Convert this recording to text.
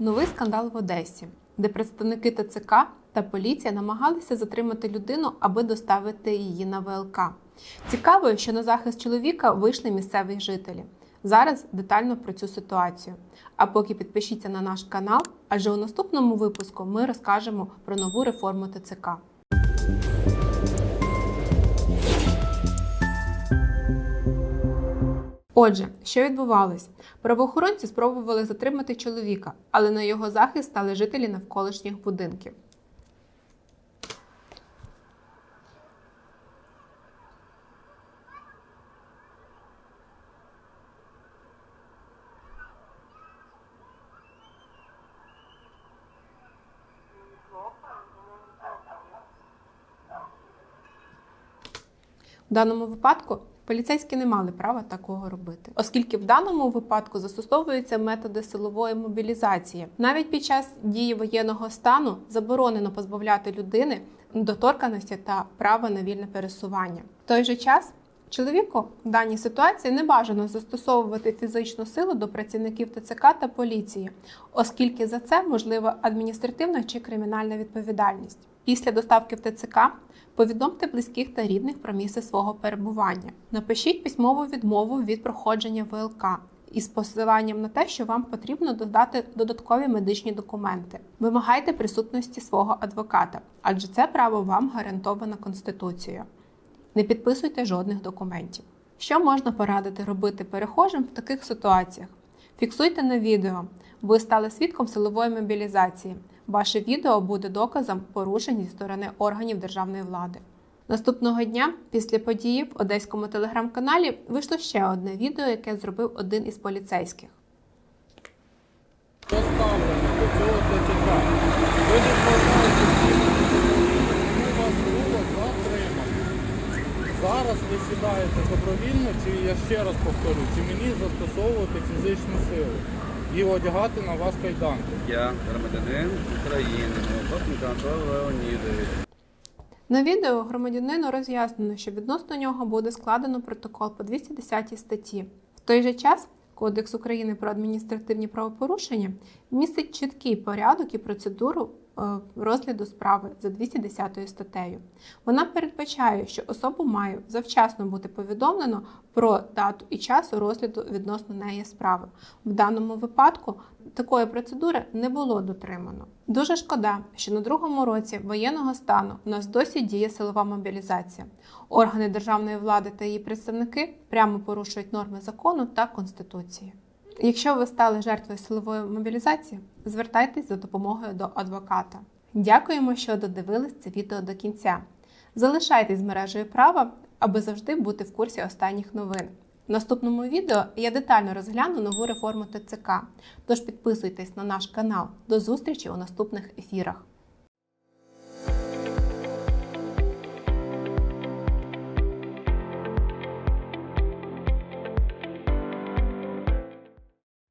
Новий скандал в Одесі, де представники ТЦК та поліція намагалися затримати людину, аби доставити її на ВЛК. Цікаво, що на захист чоловіка вийшли місцеві жителі. Зараз детально про цю ситуацію. А поки підпишіться на наш канал, адже у наступному випуску ми розкажемо про нову реформу ТЦК. Отже, що відбувалось? Правоохоронці спробували затримати чоловіка, але на його захист стали жителі навколишніх будинків. В даному випадку поліцейські не мали права такого робити, оскільки в даному випадку застосовуються методи силової мобілізації. Навіть під час дії воєнного стану заборонено позбавляти людини недоторканості та права на вільне пересування. В той же час чоловіку в даній ситуації не бажано застосовувати фізичну силу до працівників ТЦК та поліції, оскільки за це можлива адміністративна чи кримінальна відповідальність. Після доставки в ТЦК повідомте близьких та рідних про місце свого перебування. Напишіть письмову відмову від проходження ВЛК із посиланням на те, що вам потрібно додати додаткові медичні документи. Вимагайте присутності свого адвоката, адже це право вам гарантовано Конституцією. Не підписуйте жодних документів. Що можна порадити робити перехожим в таких ситуаціях? Фіксуйте на відео. Ви стали свідком силової мобілізації. Ваше відео буде доказом порушень зі сторони органів державної влади. Наступного дня, після події, в одеському телеграм-каналі вийшло ще одне відео, яке зробив один із поліцейських. Зараз ви сідаєте добровільно, чи я ще раз повторю, чи мені застосовувати фізичну силу і одягати на вас кайданки. Я громадянин України, Антон Леонідович. На відео громадянину роз'яснено, що відносно нього буде складено протокол по 210 статті. В той же час Кодекс України про адміністративні правопорушення містить чіткий порядок і процедуру розгляду справи за 210 статтею. Вона передбачає, що особу має завчасно бути повідомлено про дату і час розгляду відносно неї справи. В даному випадку такої процедури не було дотримано. Дуже шкода, що на другому році воєнного стану у нас досі діє силова мобілізація. Органи державної влади та її представники прямо порушують норми закону та конституції. Якщо ви стали жертвою силової мобілізації, звертайтесь за допомогою до адвоката. Дякуємо, що додивились це відео до кінця. Залишайтесь з мережею права, аби завжди бути в курсі останніх новин. В наступному відео я детально розгляну нову реформу ТЦК. Тож підписуйтесь на наш канал. До зустрічі у наступних ефірах.